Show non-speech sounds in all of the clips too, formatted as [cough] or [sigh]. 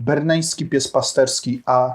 berneński pies pasterski, a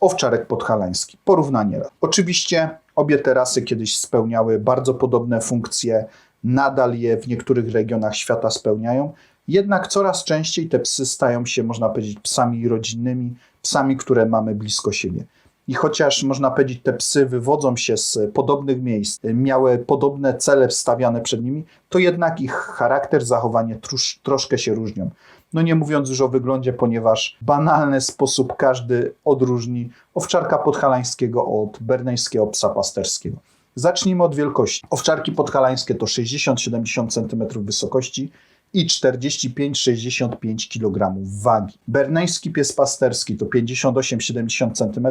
owczarek podhalański. Porównanie. Oczywiście obie te rasy kiedyś spełniały bardzo podobne funkcje, nadal je w niektórych regionach świata spełniają. Jednak coraz częściej te psy stają się, można powiedzieć, psami rodzinnymi, psami, które mamy blisko siebie. I chociaż można powiedzieć, te psy wywodzą się z podobnych miejsc, miały podobne cele stawiane przed nimi, to jednak ich charakter, zachowanie trusz, troszkę się różnią. No nie mówiąc już o wyglądzie, ponieważ banalny sposób każdy odróżni owczarka podhalańskiego od berneńskiego psa pasterskiego. Zacznijmy od wielkości. Owczarki podhalańskie to 60-70 cm wysokości i 45-65 kg wagi. Berneński pies pasterski to 58-70 cm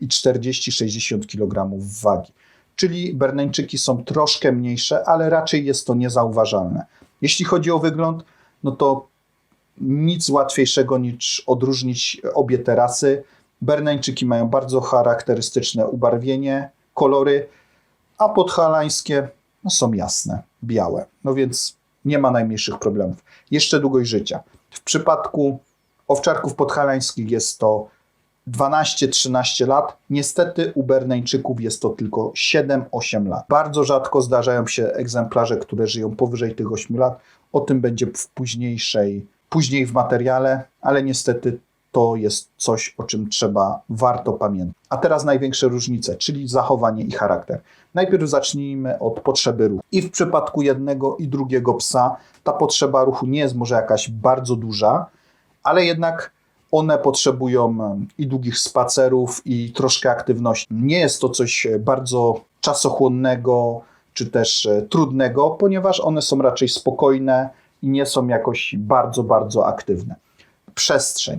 i 40-60 kg wagi. Czyli Berneńczyki są troszkę mniejsze, ale raczej jest to niezauważalne. Jeśli chodzi o wygląd, no to nic łatwiejszego niż odróżnić obie te rasy. Berneńczyki mają bardzo charakterystyczne ubarwienie, kolory, a podhalańskie no, są jasne, białe. No więc nie ma najmniejszych problemów. Jeszcze długość życia. W przypadku owczarków podhalańskich jest to 12-13 lat. Niestety u Berneńczyków jest to tylko 7-8 lat. Bardzo rzadko zdarzają się egzemplarze, które żyją powyżej tych 8 lat. O tym będzie w późniejszej, później w materiale, ale niestety to jest coś, o czym trzeba, warto pamiętać. A teraz największe różnice, czyli zachowanie i charakter. Najpierw zacznijmy od potrzeby ruchu. I w przypadku jednego i drugiego psa ta potrzeba ruchu nie jest może jakaś bardzo duża, ale jednak one potrzebują i długich spacerów, i troszkę aktywności. Nie jest to coś bardzo czasochłonnego, czy też e, trudnego, ponieważ one są raczej spokojne i nie są jakoś bardzo, bardzo aktywne. Przestrzeń.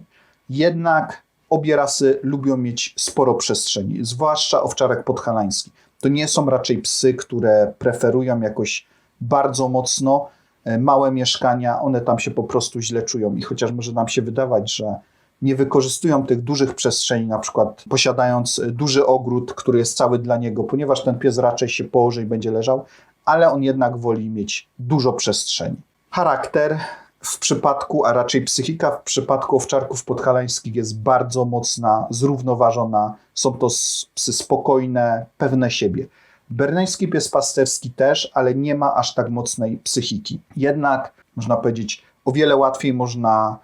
Jednak obie rasy lubią mieć sporo przestrzeni, zwłaszcza owczarek podhalański. To nie są raczej psy, które preferują jakoś bardzo mocno e, małe mieszkania, one tam się po prostu źle czują i chociaż może nam się wydawać, że nie wykorzystują tych dużych przestrzeni, na przykład posiadając duży ogród, który jest cały dla niego, ponieważ ten pies raczej się położy i będzie leżał, ale on jednak woli mieć dużo przestrzeni. Charakter w przypadku, a raczej psychika w przypadku owczarków podhalańskich jest bardzo mocna, zrównoważona. Są to psy spokojne, pewne siebie. Berneński pies pasterski też, ale nie ma aż tak mocnej psychiki. Jednak, można powiedzieć, o wiele łatwiej można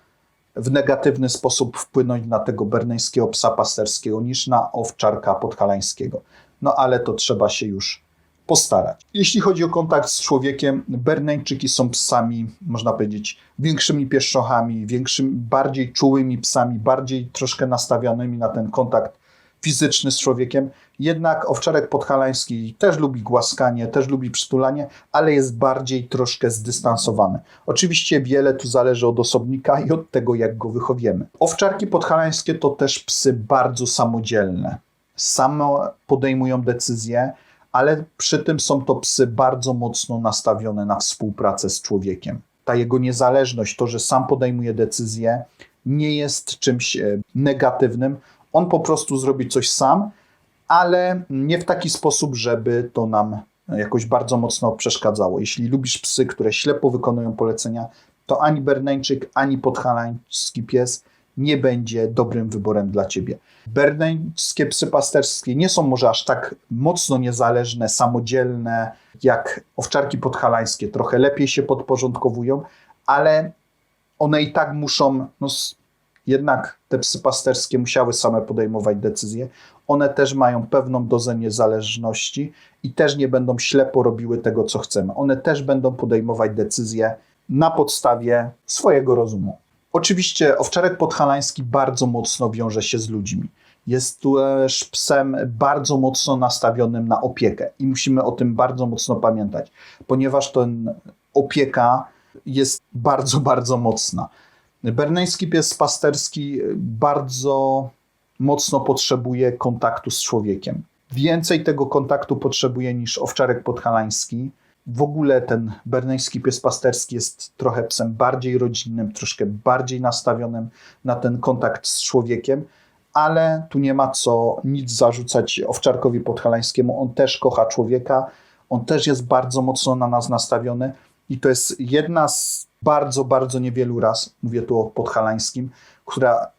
w negatywny sposób wpłynąć na tego berneńskiego psa pasterskiego niż na owczarka podhalańskiego. No ale to trzeba się już postarać. Jeśli chodzi o kontakt z człowiekiem, Berneńczyki są psami, można powiedzieć, większymi pieszczochami, większymi, bardziej czułymi psami, bardziej troszkę nastawionymi na ten kontakt fizyczny z człowiekiem. Jednak owczarek podhalański też lubi głaskanie, też lubi przytulanie, ale jest bardziej troszkę zdystansowany. Oczywiście wiele tu zależy od osobnika i od tego, jak go wychowiemy. Owczarki podhalańskie to też psy bardzo samodzielne. Samo podejmują decyzje, ale przy tym są to psy bardzo mocno nastawione na współpracę z człowiekiem. Ta jego niezależność, to, że sam podejmuje decyzje, nie jest czymś e, negatywnym. On po prostu zrobi coś sam, ale nie w taki sposób, żeby to nam jakoś bardzo mocno przeszkadzało. Jeśli lubisz psy, które ślepo wykonują polecenia, to ani Berneńczyk, ani podhalański pies nie będzie dobrym wyborem dla ciebie. Berneńskie psy pasterskie nie są może aż tak mocno niezależne, samodzielne jak owczarki podhalańskie. Trochę lepiej się podporządkowują, ale one i tak muszą, no, jednak te psy pasterskie musiały same podejmować decyzje. One też mają pewną dozę niezależności i też nie będą ślepo robiły tego, co chcemy. One też będą podejmować decyzje na podstawie swojego rozumu. Oczywiście owczarek podhalański bardzo mocno wiąże się z ludźmi. Jest też psem bardzo mocno nastawionym na opiekę i musimy o tym bardzo mocno pamiętać, ponieważ ten opieka jest bardzo, [laughs] bardzo mocna. Berneński pies pasterski bardzo mocno potrzebuje kontaktu z człowiekiem. Więcej tego kontaktu potrzebuje niż owczarek podhalański w ogóle ten berneński pies pasterski jest trochę psem bardziej rodzinnym, troszkę bardziej nastawionym na ten kontakt z człowiekiem, ale tu nie ma co nic zarzucać owczarkowi podhalańskiemu. On też kocha człowieka, on też jest bardzo mocno na nas nastawiony i to jest jedna z bardzo, bardzo niewielu raz, mówię tu o podhalańskim, która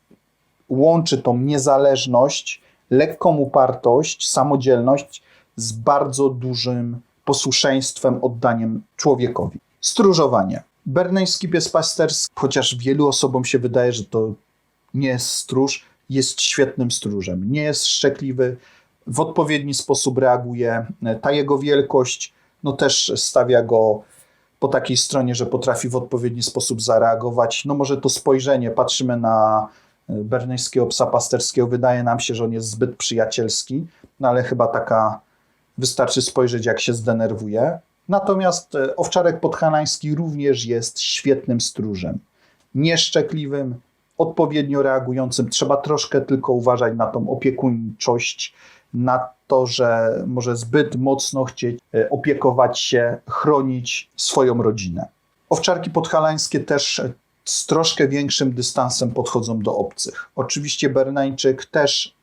łączy tą niezależność, lekką upartość, samodzielność z bardzo dużym posłuszeństwem, oddaniem człowiekowi. Stróżowanie. Berneński pies pasterski, chociaż wielu osobom się wydaje, że to nie jest stróż, jest świetnym stróżem. Nie jest szczekliwy, w odpowiedni sposób reaguje. Ta jego wielkość no też stawia go po takiej stronie, że potrafi w odpowiedni sposób zareagować. No może to spojrzenie, patrzymy na e, berneńskiego psa pasterskiego, wydaje nam się, że on jest zbyt przyjacielski, no ale chyba taka wystarczy spojrzeć, jak się zdenerwuje. Natomiast e, owczarek podhalański również jest świetnym stróżem. Nieszczekliwym, odpowiednio reagującym. Trzeba troszkę tylko uważać na tą opiekuńczość, na to, że może zbyt mocno chcieć e, opiekować się, chronić swoją rodzinę. Owczarki podhalańskie też z troszkę większym dystansem podchodzą do obcych. Oczywiście Berneńczyk też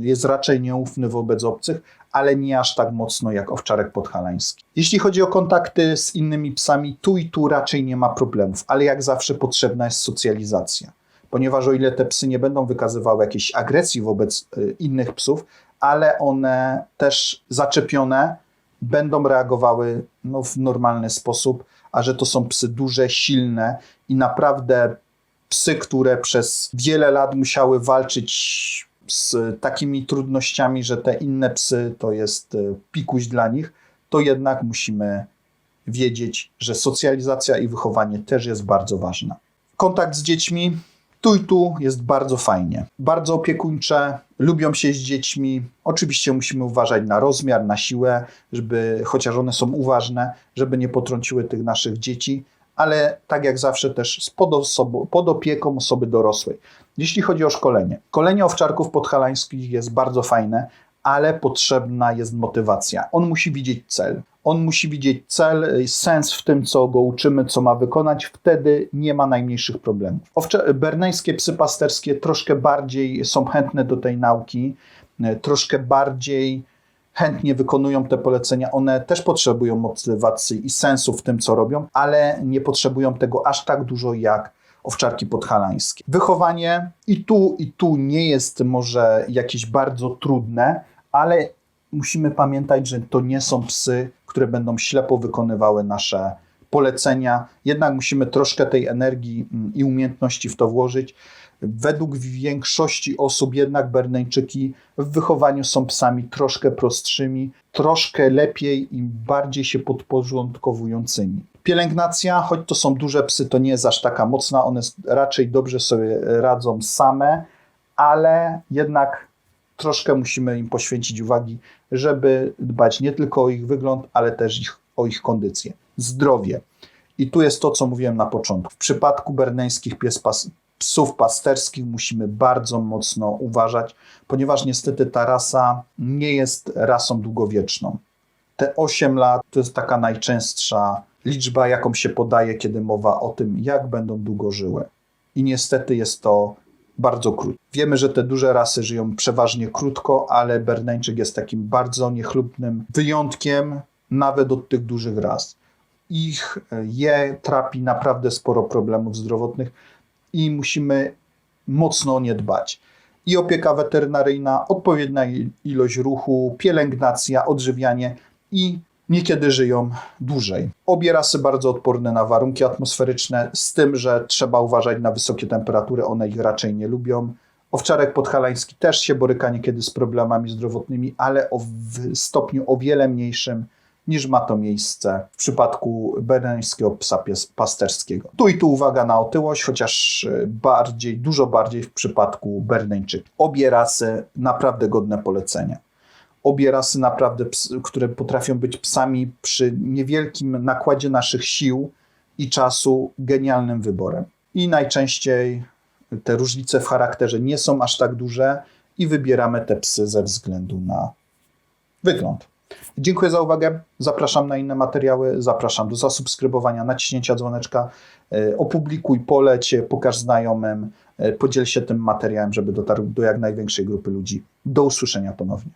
jest raczej nieufny wobec obcych, ale nie aż tak mocno jak owczarek podhalański. Jeśli chodzi o kontakty z innymi psami, tu i tu raczej nie ma problemów, ale jak zawsze potrzebna jest socjalizacja. Ponieważ o ile te psy nie będą wykazywały jakiejś agresji wobec y, innych psów, ale one też zaczepione będą reagowały no, w normalny sposób, a że to są psy duże, silne i naprawdę psy, które przez wiele lat musiały walczyć z takimi trudnościami, że te inne psy to jest e, pikuś dla nich, to jednak musimy wiedzieć, że socjalizacja i wychowanie też jest bardzo ważna. Kontakt z dziećmi tu i tu jest bardzo fajnie. Bardzo opiekuńcze, lubią się z dziećmi. Oczywiście musimy uważać na rozmiar, na siłę, żeby, chociaż one są uważne, żeby nie potrąciły tych naszych dzieci, ale tak jak zawsze też pod, osobo, pod opieką osoby dorosłej. Jeśli chodzi o szkolenie. Szkolenie owczarków podhalańskich jest bardzo fajne, ale potrzebna jest motywacja. On musi widzieć cel. On musi widzieć cel, sens w tym, co go uczymy, co ma wykonać, wtedy nie ma najmniejszych problemów. Owcze, berneńskie psy pasterskie troszkę bardziej są chętne do tej nauki, troszkę bardziej chętnie wykonują te polecenia. One też potrzebują motywacji i sensu w tym, co robią, ale nie potrzebują tego aż tak dużo jak owczarki podhalańskie. Wychowanie i tu, i tu nie jest może jakieś bardzo trudne, ale musimy pamiętać, że to nie są psy, które będą ślepo wykonywały nasze polecenia. Jednak musimy troszkę tej energii mm, i umiejętności w to włożyć. Według większości osób jednak Berneńczyki w wychowaniu są psami troszkę prostszymi, troszkę lepiej i bardziej się podporządkowującymi. Pielęgnacja, choć to są duże psy, to nie jest aż taka mocna, one raczej dobrze sobie radzą same, ale jednak troszkę musimy im poświęcić uwagi, żeby dbać nie tylko o ich wygląd, ale też ich, o ich kondycję. Zdrowie. I tu jest to, co mówiłem na początku. W przypadku berneńskich pies pas, psów pasterskich musimy bardzo mocno uważać, ponieważ niestety ta rasa nie jest rasą długowieczną. Te 8 lat to jest taka najczęstsza liczba, jaką się podaje, kiedy mowa o tym, jak będą długo żyły. I niestety jest to bardzo krótko. Wiemy, że te duże rasy żyją przeważnie krótko, ale Berneńczyk jest takim bardzo niechlubnym wyjątkiem nawet od tych dużych ras. Ich je trapi naprawdę sporo problemów zdrowotnych i musimy mocno o nie dbać. I opieka weterynaryjna, odpowiednia ilość ruchu, pielęgnacja, odżywianie i niekiedy żyją dłużej. Obie rasy bardzo odporne na warunki atmosferyczne, z tym, że trzeba uważać na wysokie temperatury, one ich raczej nie lubią. Owczarek podhalański też się boryka niekiedy z problemami zdrowotnymi, ale w stopniu o wiele mniejszym niż ma to miejsce w przypadku berneńskiego psa pasterskiego. Tu i tu uwaga na otyłość, chociaż e, bardziej, dużo bardziej w przypadku Berneńczyk. Obie rasy naprawdę godne polecenia obie rasy naprawdę, które potrafią być psami przy niewielkim nakładzie naszych sił i czasu, genialnym wyborem. I najczęściej te różnice w charakterze nie są aż tak duże i wybieramy te psy ze względu na wygląd. Dziękuję za uwagę. Zapraszam na inne materiały. Zapraszam do zasubskrybowania, naciśnięcia dzwoneczka. E, opublikuj, poleć, pokaż znajomym, e, podziel się tym materiałem, żeby dotarł do jak największej grupy ludzi. Do usłyszenia ponownie.